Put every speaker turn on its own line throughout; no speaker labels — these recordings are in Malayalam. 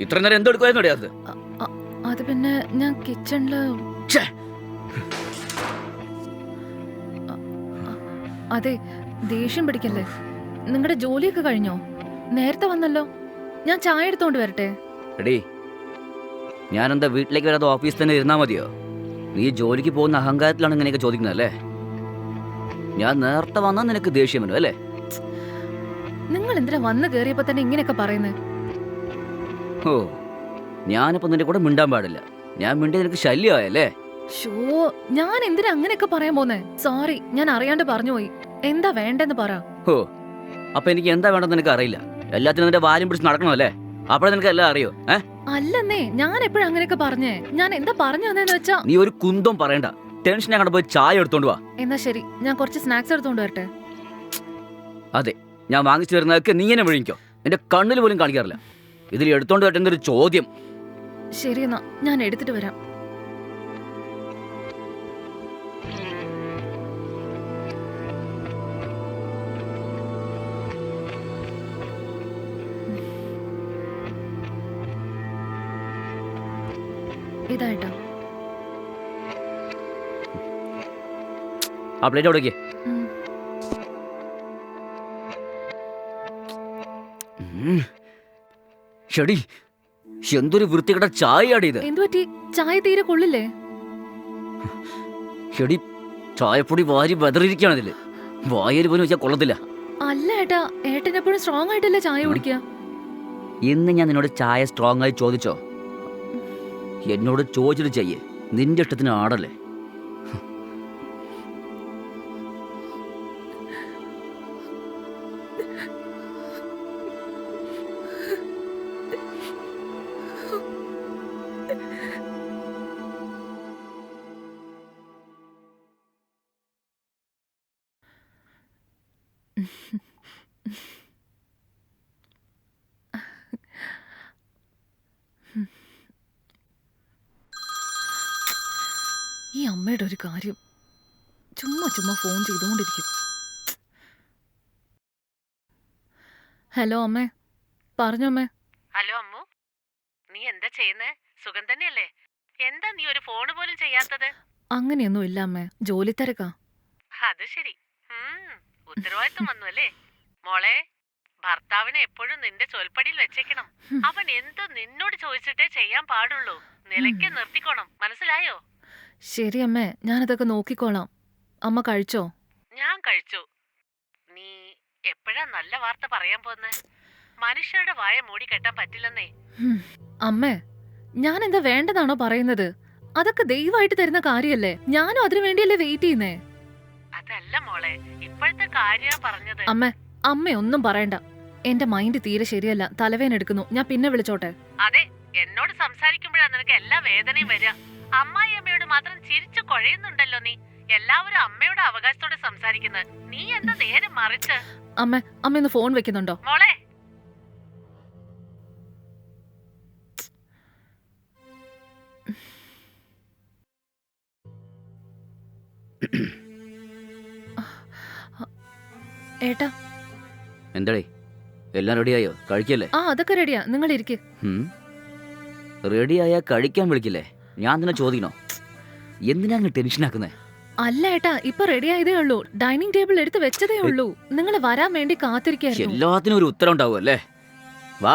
ഇത്ര നേരം എന്തെടുക്കുമായിരുന്നു അറിയാത്തത്
അ- അ- അത് പിന്നെ ഞാൻ
കിച്ചണിൽ!
അതെ ദേഷ്യം പിടിക്കല്ലേ? നിങ്ങളുടെ ജോലിയൊക്കെ കഴിഞ്ഞോ? നേരത്തെ വന്നല്ലോ. ഞാൻ ചായ എടുത്തോണ്ട് വരട്ടെ.
എടീ ഞാനെന്താ വീട്ടിലേക്ക് വരാതെ ഓഫീസിൽ തന്നെ ഇരുന്നാ മതിയോ? നീ ജോലിക്ക് പോകുന്ന അഹങ്കാരത്തിലാണ് ഇങ്ങനെയൊക്കെ ചോദിക്കുന്നത് അല്ലേ? ഞാൻ നേരത്തെ വന്നാൽ നിനക്ക് ദേഷ്യം വരും അല്ലേ?
നിങ്ങൾ എന്തിനാ വന്നു കേറിയപ്പോ തന്നെ ഇങ്ങനെയൊക്കെ പറയുന്നത്
ഓ ഞാനിപ്പോ നിന്റെ കൂടെ മിണ്ടാൻ പാടില്ല. ഞാൻ മിണ്ടി നിനക്ക് ശല്യമായല്ലേ?
ഷോ ഞാൻ എന്തിനാ അങ്ങനെയൊക്കെ പറയാൻ പോന്നെ? സോറി ഞാൻ അറിയാണ്ട് പറഞ്ഞുപോയി എന്താ വേണ്ടെന്ന് പറ.
ഓ അപ്പൊ എനിക്ക് എന്താ വേണ്ടെന്ന് നിനക്ക് അറിയില്ല. എല്ലാത്തിനും നിന്റെ വാലും പിടിച്ച് നടക്കണമല്ലേ അപ്പോഴേ നിനക്ക് എല്ലാം അറിയോ ഏ?
അല്ലെന്നേ ഞാൻ എപ്പോഴും അങ്ങനെയൊക്കെ പറഞ്ഞേ? ഞാൻ എന്താ പറഞ്ഞു വന്നേന്ന് വെച്ചാ
നീ ഒരു കുന്തം പറയണ്ട. ടെൻഷൻ ഞാൻ പോയി ചായ എടുത്തോണ്ട് വാ.
എന്നാ ശരി ഞാൻ കുറച്ച് സ്നാക്സ് എടുത്തോണ്ട് വരട്ടെ.
ഞാൻ വാങ്ങിച്ചു തരുന്നതൊക്കെ നീ എന്നെ വിഴിക്കോ എന്റെ കണ്ണിൽ പോലും കാണിക്കാറില്ല. ഇതിൽ എടുത്തോണ്ട് വരട്ടെ ഒരു ചോദ്യം.
ശരി എന്നാ ഞാൻ എടുത്തിട്ട് വരാം. ഇതായിട്ടോ
ആ പ്ലേറ്റ് അവിടെ ഷെടി എന്തൊരു വൃത്തികെട്ട ചായയാടി ഇത്.
എന്തു പറ്റി? ചായ തീരെ കൊള്ളില്ലേ?
ഷെടി ചായപ്പൊടി വാരി വെതറിയിരിക്കുകയാണ് ഇതിൽ. വായയിൽ പോലും വെച്ചാൽ കൊള്ളത്തില്ല.
അല്ല ഏട്ടാ ഏട്ടൻ എപ്പോഴും സ്ട്രോങ് ആയിട്ടല്ലേ ചായ കുടിക്കുക?
ഇന്ന് ഞാൻ നിന്നോട് ചായ സ്ട്രോങ് ആയി ചോദിച്ചോ? എന്നോട് ചോദിച്ചിട്ട് ചെയ്യേ. നിന്റെ ഇഷ്ടത്തിന് ആടല്ലേ.
ഈ അമ്മയുടെ ഒരു കാര്യം ചുമ്മാ ചുമ്മാ ഫോൺ ചെയ്തുകൊണ്ടിരിക്കും ഹലോ അമ്മേ പറഞ്ഞു അമ്മേ.
ഹലോ അമ്മു നീ എന്താ ചെയ്യുന്നേ? സുഖം തന്നെയല്ലേ? എന്താ നീ ഒരു ഫോണ് പോലും ചെയ്യാത്തത്?
അങ്ങനെയൊന്നും ഇല്ല അമ്മേ ജോലി തിരക്കാ
അത് ശരി. ഉത്തരവാദിത്വം വന്നു അല്ലേ? മോളെ ഭർത്താവിനെ എപ്പോഴും നിന്റെ ചൊൽപ്പടിയിൽ വെച്ചേക്കണം. അവൻ എന്ത് നിന്നോട് ചോദിച്ചിട്ടേ ചെയ്യാൻ പാടുള്ളൂ. നിലയ്ക്ക് നിർത്തിക്കോണം. മനസ്സിലായോ?
ശരി അമ്മേ ഞാനതൊക്കെ നോക്കിക്കോളാം. അമ്മ കഴിച്ചോ?
ഞാൻ കഴിച്ചു. നീ എപ്പോഴാ നല്ല വാർത്ത പറയാൻ പോന്നെ? മനുഷ്യരുടെ വായ മൂടി കെട്ടാൻ പറ്റില്ലെന്നേ.
അമ്മേ ഞാൻ എന്താ വേണ്ടതാണോ പറയുന്നത്? അതൊക്കെ ദൈവമായിട്ട് തരുന്ന കാര്യല്ലേ? ഞാനും അതിനു വേണ്ടിയല്ലേ വെയിറ്റ് ചെയ്യുന്നേ?
അതല്ല മോളെ ഇപ്പോഴത്തെ കാര്യ പറഞ്ഞത്.
അമ്മ അമ്മ ഒന്നും പറയണ്ട. എന്റെ മൈൻഡ് തീരെ ശരിയല്ല. തലവേന എടുക്കുന്നു. ഞാൻ പിന്നെ വിളിച്ചോട്ടെ?
അതെ എന്നോട് സംസാരിക്കുമ്പോഴാണ് നിനക്ക് എല്ലാ വേദനയും വരിക. അമ്മായി അമ്മയോട് മാത്രം ചിരിച്ചു കൊഴയുന്നുണ്ടല്ലോ നീ. എല്ലാവരും അമ്മയുടെ അവകാശത്തോടെ സംസാരിക്കുന്നത് നീ എന്താ നേരെ മറിച്ച്?
അമ്മ അമ്മ ഇന്ന് ഫോൺ വെക്കുന്നുണ്ടോ?
മോളെ!
ഏട്ടാ?
എന്താടേ? എല്ലാം റെഡിയായോ കഴിക്കല്ലേ?
ആ അതൊക്കെ റെഡിയാ നിങ്ങൾ ഇരിക്ക്.
റെഡിയായാ കഴിക്കാൻ വിളിക്കില്ലേ? ഞാൻ തന്നെ ചോദിക്കണോ? എന്തിനാ അങ്ങ് ടെൻഷനാക്കുന്നേ
അല്ല ഏട്ടാ ഇപ്പൊ റെഡി ആയതേ ഉള്ളൂ. ഡൈനിങ് ടേബിൾ എടുത്ത് വെച്ചതേ ഉള്ളൂ. നിങ്ങൾ വരാൻ വേണ്ടി കാത്തിരിക്കായിരുന്നു.
എല്ലാത്തിനും ഒരു ഉത്തരം ഉണ്ടാവും അല്ലേ വാ.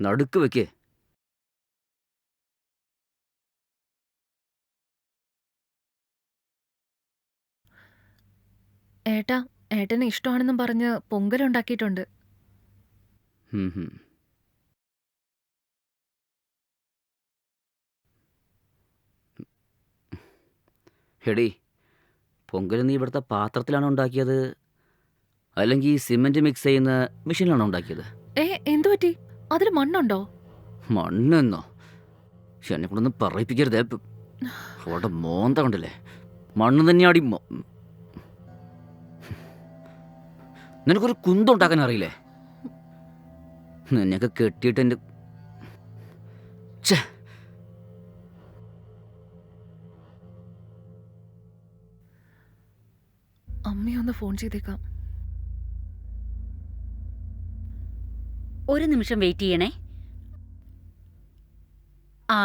നടുക്ക് വെക്കേ.
ഏട്ടാ ഏട്ടന് ഇഷ്ടമാണെന്നും പറഞ്ഞ് പൊങ്കലുണ്ടാക്കിയിട്ടുണ്ട്.
എടീ പൊങ്കൽ നീ ഇവിടുത്തെ പാത്രത്തിലാണോ ഉണ്ടാക്കിയത്? അല്ലെങ്കിൽ സിമെന്റ് മിക്സ് ചെയ്യുന്ന മെഷീനിലാണോ ഉണ്ടാക്കിയത്?
ഏ എന്തു പറ്റി? അതിൽ മണ്ണുണ്ടോ?
മണ്ണെന്നോ? എന്നെ കൊണ്ടൊന്നും പറയിപ്പിക്കരുതേ. അവളുടെ അവിടെ മോന്ത കണ്ടില്ലേ? മണ്ണ് തന്നെയാടി നിനക്കൊരു കുന്തുണ്ടാക്കാൻ അറിയില്ലേ? നിന്നെയൊക്കെ കെട്ടിയിട്ട് എന്റെ
അമ്മയൊന്ന് ഫോൺ ചെയ്തേക്കാം.
ഒരു നിമിഷം വെയിറ്റ് ചെയ്യണേ. ആ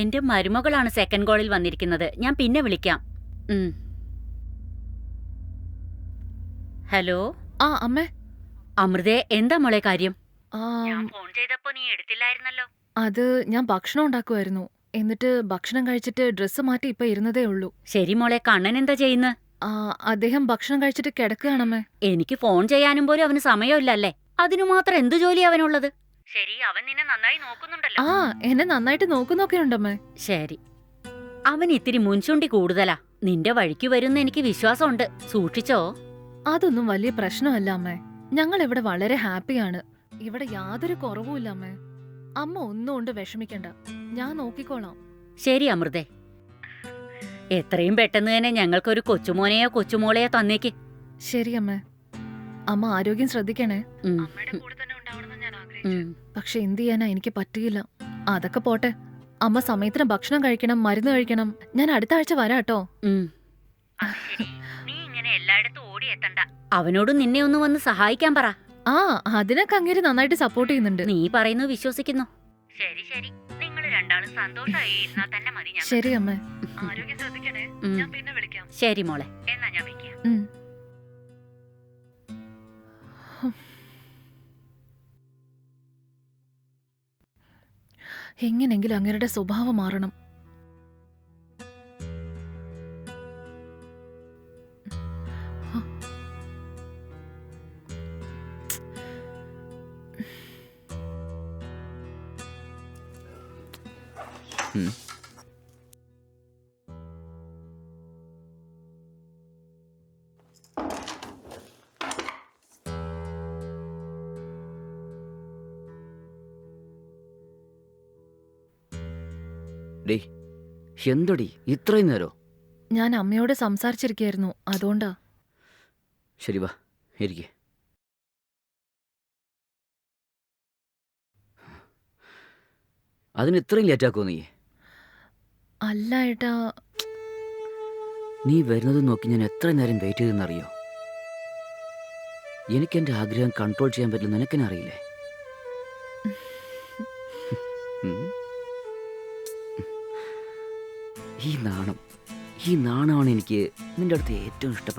എന്റെ മരുമകളാണ് സെക്കൻഡ് കോളിൽ വന്നിരിക്കുന്നത്. ഞാൻ പിന്നെ വിളിക്കാം. ഹലോ?
ആ അമ്മ.
അമൃതേ എന്താ മോളെ കാര്യം? ഫോൺ ചെയ്തപ്പോ നീ എടുത്തില്ലായിരുന്നല്ലോ.
അത് ഞാൻ ഭക്ഷണം ഉണ്ടാക്കുമായിരുന്നു എന്നിട്ട് ഭക്ഷണം കഴിച്ചിട്ട് ഡ്രസ്സ് മാറ്റി ഇപ്പൊ ഇരുന്നതേ ഉള്ളൂ.
ശരി മോളെ കണ്ണൻ എന്താ ചെയ്യുന്നത്?
അദ്ദേഹം ഭക്ഷണം കഴിച്ചിട്ട് കിടക്കുകയാണമ്മേ.
എനിക്ക് ഫോൺ ചെയ്യാനും പോലും അവന് സമയമില്ലല്ലേ. അതിനു മാത്രം എന്തു ജോലി അവനുള്ളത്? ശരി അവൻ നിന്നെ നന്നായി നോക്കുന്നുണ്ടല്ലോ.
ആ എന്നെ നന്നായിട്ട് നോക്കുന്നൊക്കെ ഉണ്ടമ്മേ
ശരി. അവൻ ഇത്തിരി മുൻചുണ്ടി കൂടുതലാ. നിന്റെ വഴിക്ക് വരുന്ന എനിക്ക് വിശ്വാസമുണ്ട്. സൂക്ഷിച്ചോ?
അതൊന്നും വലിയ പ്രശ്നമല്ല അമ്മേ. ഞങ്ങൾ ഇവിടെ വളരെ ഹാപ്പിയാണ്. ഇവിടെ യാതൊരു കുറവുമില്ല അമ്മേ. അമ്മ ഒന്നും കൊണ്ട് വിഷമിക്കണ്ട. ഞാൻ നോക്കിക്കോളാം.
ശരി അമൃതേ. എത്രയും പെട്ടെന്ന് തന്നെ ഞങ്ങൾക്കൊരു കൊച്ചുമോനെയോ കൊച്ചുമോളെയോ തന്നേക്ക്.
ശരി അമ്മേ. അമ്മ ആരോഗ്യം ശ്രദ്ധിക്കണേ.
ഉം,
കൂടെ തന്നെ ഉണ്ടാവണമെന്ന് ഞാൻ
ഉം.
പക്ഷെ എന്ത് ചെയ്യാനാ? എനിക്ക് പറ്റിയില്ല. അതൊക്കെ പോട്ടെ. അമ്മ സമയത്തിന് ഭക്ഷണം കഴിക്കണം മരുന്ന് കഴിക്കണം. ഞാൻ അടുത്ത ആഴ്ച വരാട്ടോ കേട്ടോ.
ഉം. നീ ഇങ്ങനെ എല്ലായിടത്തും അവനോട് നിന്നെ ഒന്ന് വന്ന് സഹായിക്കാൻ പറ.
ആ അതിനൊക്കെ അങ്ങേര് നന്നായിട്ട് സപ്പോർട്ട് ചെയ്യുന്നുണ്ട്.
നീ പറയുന്നത് വിശ്വസിക്കുന്നു. ശരി ശരി. നിങ്ങൾ രണ്ടാളും സന്തോഷമായി ഇരുന്നാ തന്നെ മതി ഞാൻ.
ശരി അമ്മേ.
ആരോഗ്യം ശ്രദ്ധിക്കണേ.
ഉം.
ഞാൻ പിന്നെ വിളിക്കാം.
ശരി മോളെ. എന്നാ ഞാൻ വിളിക്കാം.
ഉം. എങ്ങനെങ്കിലും അങ്ങേരുടെ സ്വഭാവം മാറണം
ഉം. ഡേ എന്തടി? ഇത്രയും നേരോ?
ഞാൻ അമ്മയോട് സംസാരിച്ചിരിക്കായിരുന്നു അതുകൊണ്ടാ.
ശരി വാ ഇരിക്കെ. അതിന് ഇത്രയും ലേറ്റാക്കോ നീ?
അല്ല ഏട്ടാ.
നീ വരുന്നത് നോക്കി ഞാൻ എത്ര നേരം വെയിറ്റ് ചെയ്തെന്നറിയോ? എനിക്ക് എന്റെ ആഗ്രഹം കൺട്രോൾ ചെയ്യാൻ പറ്റില്ല നിനക്കെന്നെ അറിയില്ലേ? ഈ നാണം ഈ നാണമാണ് എനിക്ക് നിന്റെ അടുത്ത് ഏറ്റവും ഇഷ്ടപ്പെട്ടത്.